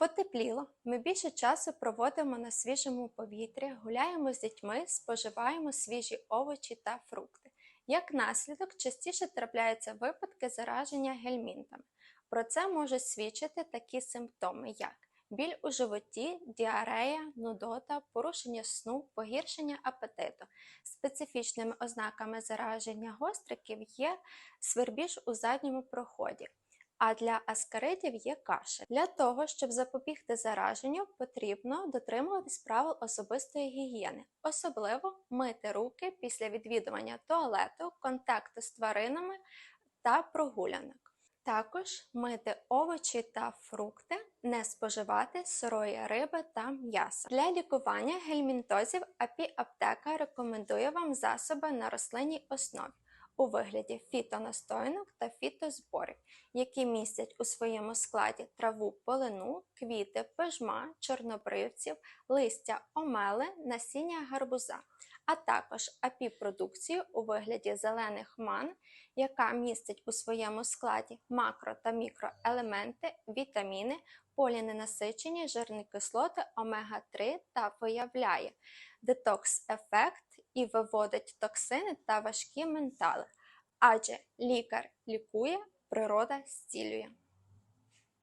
Потепліло, ми більше часу проводимо на свіжому повітрі, гуляємо з дітьми, споживаємо свіжі овочі та фрукти. Як наслідок, частіше трапляються випадки зараження гельмінтами. Про це можуть свідчити такі симптоми, як біль у животі, діарея, нудота, порушення сну, погіршення апетиту. Специфічними ознаками зараження гостриків є свербіж у задньому проході. А для аскаридів є кашель. Для того, щоб запобігти зараженню, потрібно дотримуватись правил особистої гігієни, особливо мити руки після відвідування туалету, контакту з тваринами та прогулянок. Також мити овочі та фрукти, не споживати сирої риби та м'яса. Для лікування гельмінтозів АПІ-аптека рекомендує вам засоби на рослинній основі у вигляді фітонастоянок та фітозборів, які містять у своєму складі траву полину, квіти, пижма, чорнобривців, листя омели, насіння гарбуза, а також апі-продукцію у вигляді зелених ман, яка містить у своєму складі макро та мікроелементи, вітаміни, поліненасичені, жирні кислоти омега-3 та виявляє детокс-ефект і виводить токсини та важкі ментали. Адже лікар лікує, природа зцілює.